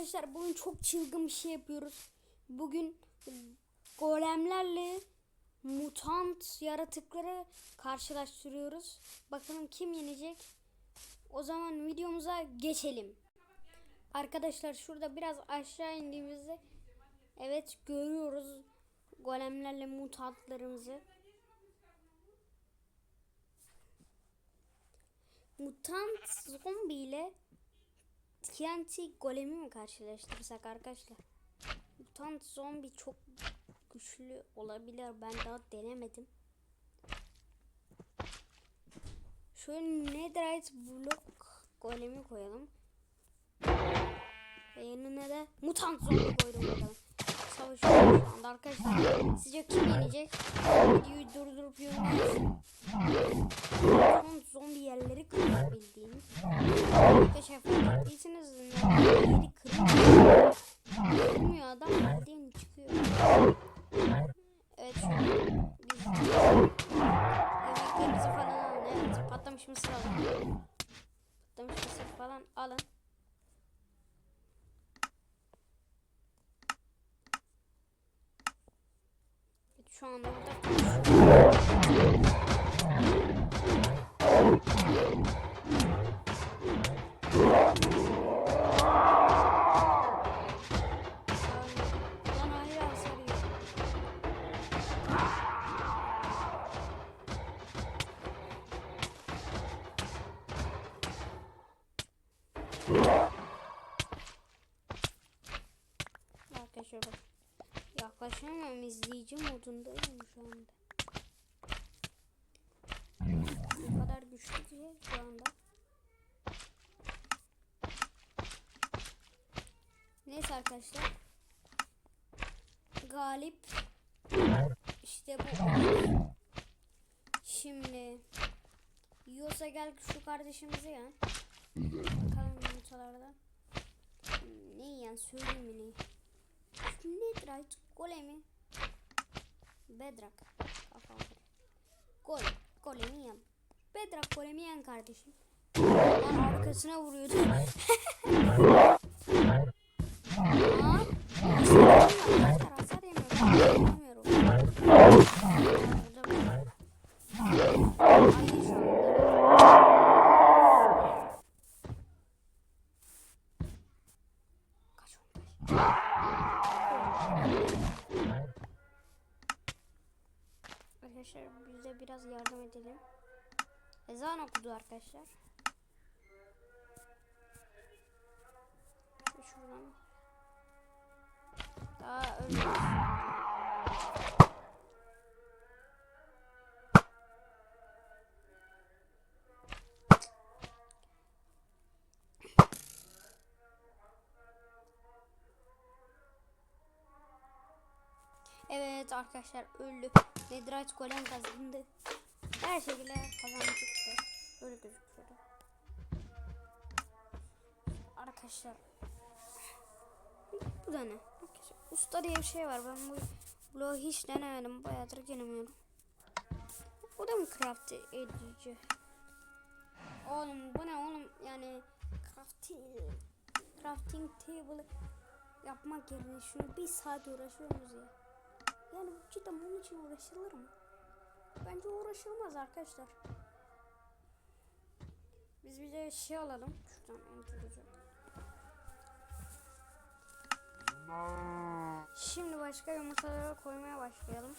arkadaşlar bugün çok çılgın bir şey yapıyoruz. Bugün golemlerle mutant yaratıkları karşılaştırıyoruz. Bakalım kim yenecek? O zaman videomuza geçelim. Arkadaşlar şurada biraz aşağı indiğimizde evet görüyoruz golemlerle mutantlarımızı. Mutant zombi ile TNT golemi mi karşılaştırsak arkadaşlar? Mutant zombi çok güçlü olabilir. Ben daha denemedim. Şöyle netherite blok golemi koyalım. Ve yanına da mutant zombi koydum. Savaşıyoruz şu anda arkadaşlar. Sizce kim yenecek? Videoyu durdurup yorumlayın. Mutant zombi yerleri kırıyor bildiğiniz. Arkadaşlar fark ettiyseniz yeri kırmıyor. Kırmıyor adam bildiğin çıkıyor. Evet şu an biz yemeklerimizi falan alın. Evet patlamış mısır alın. Patlamış mısır falan alın. Şu anda burada Lan ayrı hasar yiyor. Arkadaşlar bak. Yaklaşamıyorum izleyici modundayım şu anda. Bu kadar güçlü ki şu anda. Neyse arkadaşlar. Galip işte bu. Şimdi yiyorsa gel şu kardeşimize yan. Bakalım yumurtalardan. Ne yiyen söyleyeyim mi ne? Netherite golemi. Bedrock. Kafam. Gol. Golemi yan. Bedrock golemi yan kardeşim. Lan arkasına vuruyordu. Aa, hasar hasar yemiyor. Ben yapamıyorum. Burada bir- Ay, şu anda. Kaç oldu? Arkadaşlar biz de biraz yardım edelim. Ezan okudu arkadaşlar. Şuradan. Daha ölmemiş. Evet arkadaşlar öldü. Netherite golem kazandı. Her şekilde kazandı çıktı. Böyle gözüküyordu. Arkadaşlar. Bu da ne? Arkadaşlar, Usta diye bir şey var. Ben bu bloğu hiç denemedim. Bayağıdır denemiyorum. Bu da mı craft edici? Oğlum bu ne oğlum? Yani crafting, crafting table yapmak yerine şunu bir saat uğraşıyoruz ya. Yani cidden bunun için uğraşılır mı? Bence uğraşılmaz arkadaşlar. Biz bir de şey alalım. Şuradan enteresan. Şimdi başka yumurtalara koymaya başlayalım.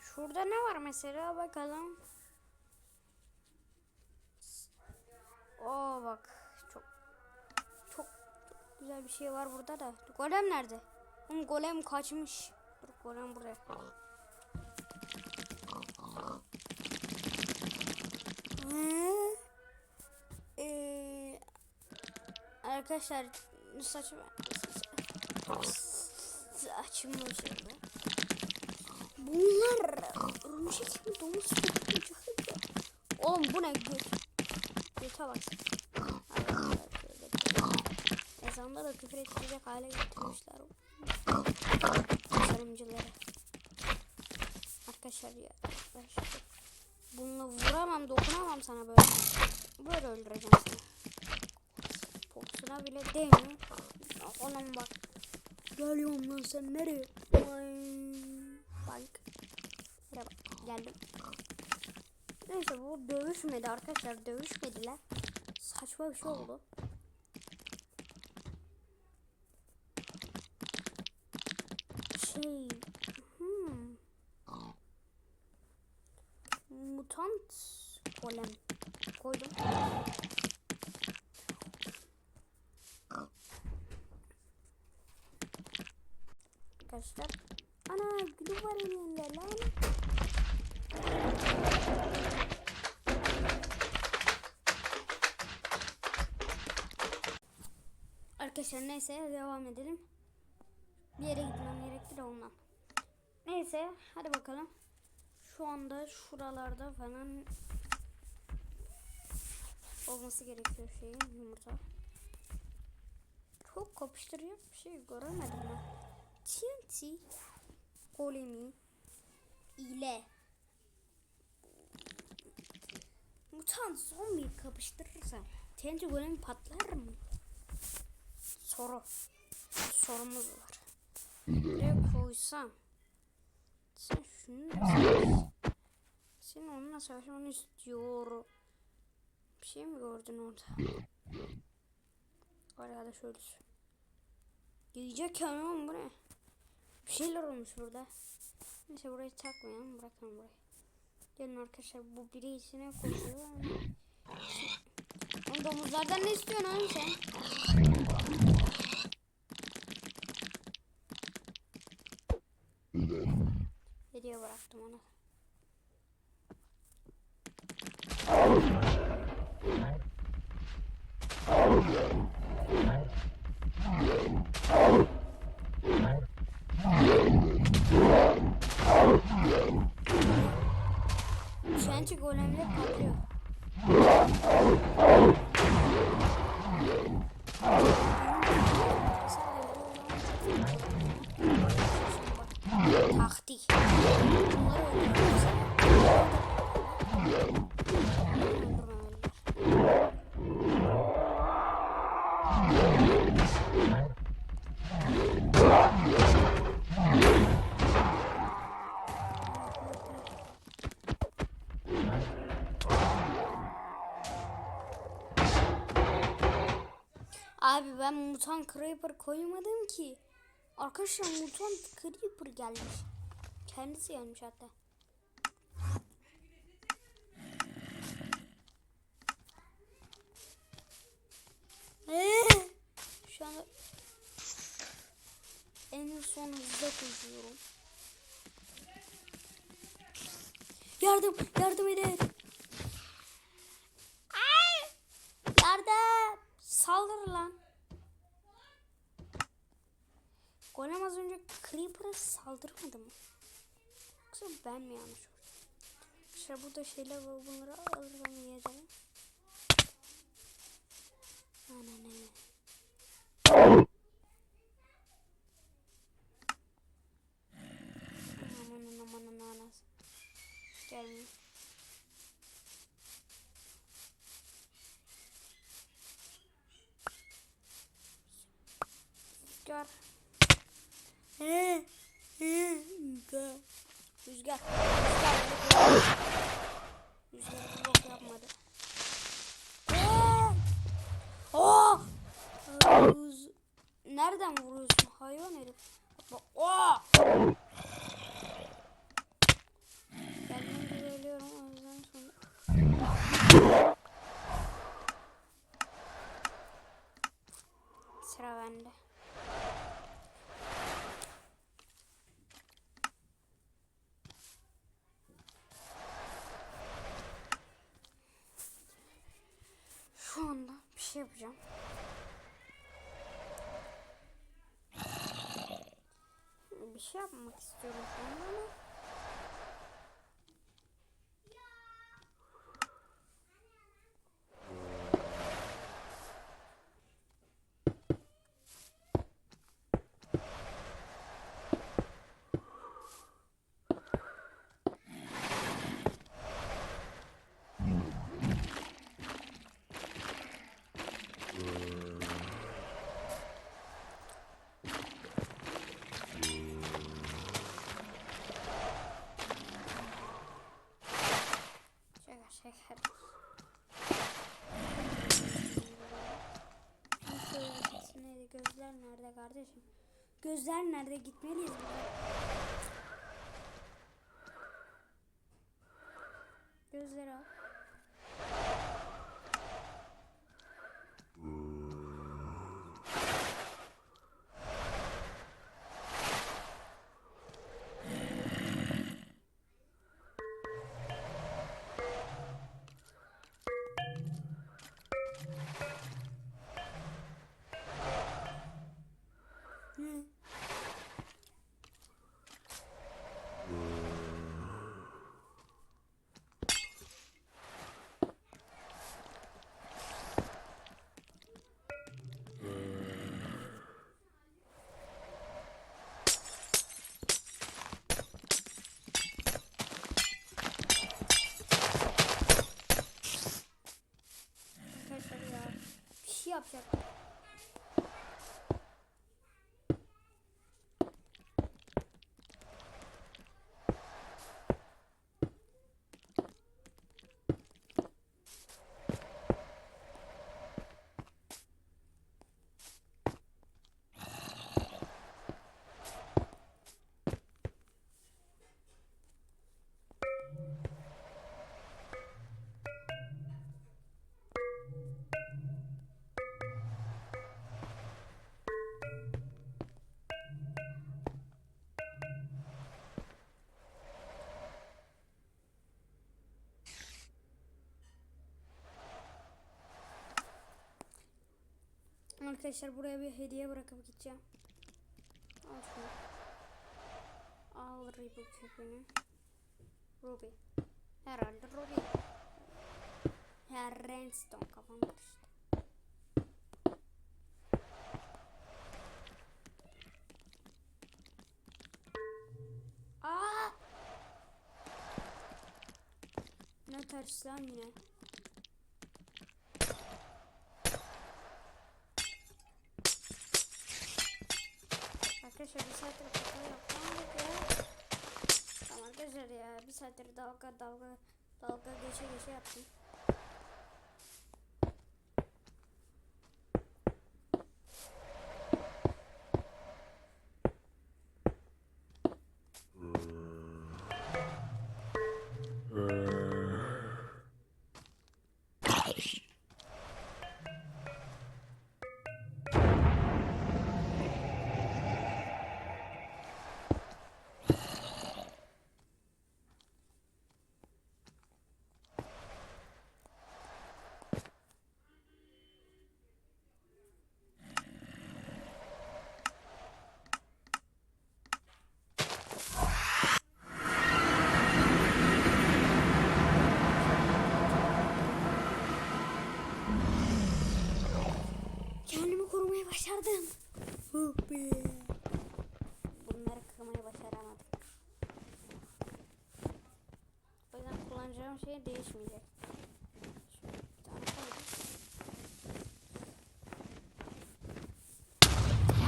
Şurada ne var mesela bakalım. Oo bak çok çok güzel bir şey var burada da. Golem nerede? Oğlum golem kaçmış. Golem buraya. Hı? Ee, arkadaşlar saçma saçma şöyle. Bunlar örümcek mi domuz mu? Oğlum bu ne göt? Göte bak. Ezanda da küfür edecek hale getirmişler. Tasarımcıları. Arkadaşlar ya. Arkadaşlar. Bununla vuramam, dokunamam sana böyle. Böyle öldüreceğim seni. Poksuna bile değmiyor. Oğlum bak. Geliyorum lan sen nereye? Buraya bak. Geldim. Neyse bu dövüşmedi arkadaşlar. Dövüşmediler. Saçma bir şey oldu. Şey. Hmm. Mutant golem koydum. Arkadaşlar. Ana gülü var elinde lan. Arkadaşlar neyse devam edelim. Bir yere gitmem gerekti de ondan. Neyse hadi bakalım. Şu anda şuralarda falan olması gerekiyor şeyin yumurta. Çok kapıştırıyor bir şey göremedim ben. TNT golemi ile mutant zombi kapıştırırsam TNT golemi patlar mı? Soru. Sorumuz var. Buraya koysam sen şunu Senin onunla savaşmanı istiyorum. Bir şey mi gördün orada? Arkadaş ölüsü. Yiyecek yani oğlum bu ne? Bir şeyler olmuş burada. Neyse burayı takmayalım. Bırakalım burayı. Gelin arkadaşlar bu biri içine koşuyor. Oğlum domuzlardan ne istiyorsun oğlum sen? Hediye bıraktım ona. Şençi golemler mutant creeper koymadım ki. Arkadaşlar mutant creeper gelmiş. Kendisi gelmiş hatta. Ee, Şu anda en son hızda koşuyorum. Yardım, yardım edin. Ay! Yardım! Saldır lan. Golem az önce Creeper'a saldırmadı mı? Yoksa ben mi yanlış gördüm? İşte burada şeyler var bunları alırım yedim. Ana şey yapmak istiyorum. Şu anda ama kardeşim? Gözler nerede? Gitmeliyiz. Gözleri al. Bir Arkadaşlar buraya bir hediye bırakıp gideceğim. Al şunu. Al Ruby küpünü. Ruby. Herhalde Ruby. Her Renstone kafam karıştı. Ne ters lan yine. Arkadaşlar bir saattir kaka yapamadık ya. Tamam arkadaşlar ya bir saattir dalga dalga dalga geçe geçe yaptım. Başardım. Oh be. Bunları kırmayı başaramadım. O yüzden kullanacağım şey değişmeyecek. Şöyle bir tane koydum.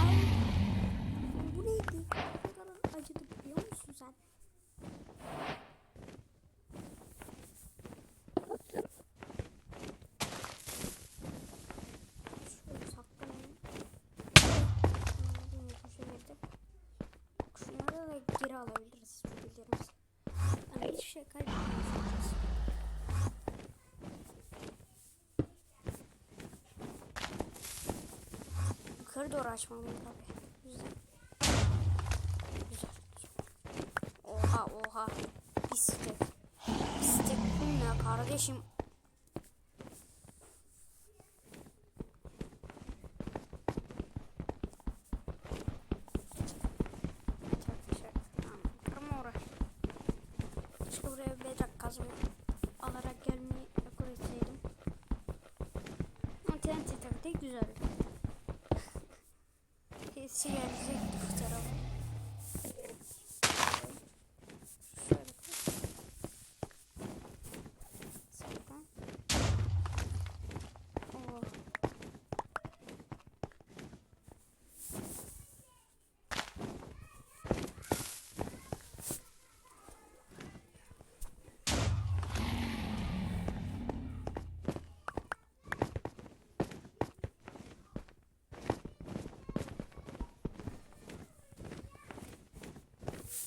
Ay, bu neydi? Ne kadar acıdı biliyor musun sen? Şöyle saklanayım. Şunları da köşelerde. Şunları da geri alabiliriz bilgilerimizi. Yani hiçbir şey kaybetmeyeceğiz. Yukarı doğru açmalıyım tabii. Güzel. Güzel. Oha oha. Bistek. Bistek bu ne kardeşim? 谢谢。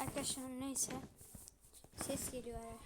Arkadaşlar neyse. Ses geliyor ya.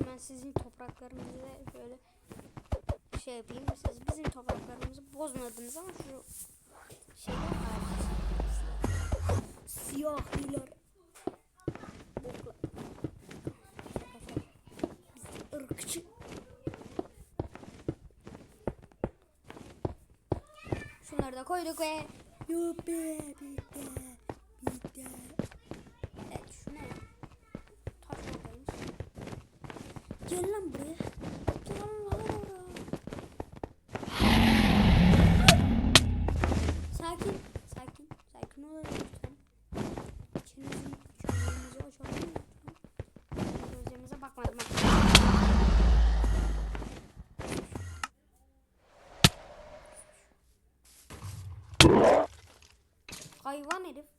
Ben sizin topraklarınızı böyle şey yapayım. Siz bizim topraklarımızı bozmadınız ama şu şeyler hariç. Siyahiler. Bokla. Biz ırkçı. Şunları da koyduk ve Yuppie bitti. Bitti. Evet şu ne? Gel lan buraya. Gel lan. Sakin. Sakin. Sakin olun lütfen. İçinizi, içinizi açalım lütfen. Gözlerimize bakmadım. Hayvan herif.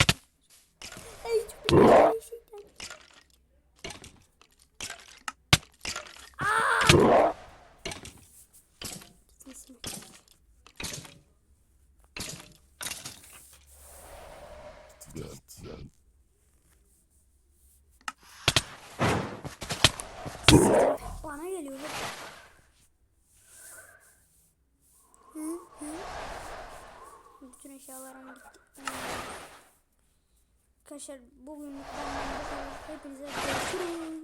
arkadaşlar bugün ben de hepinize görüşürüz.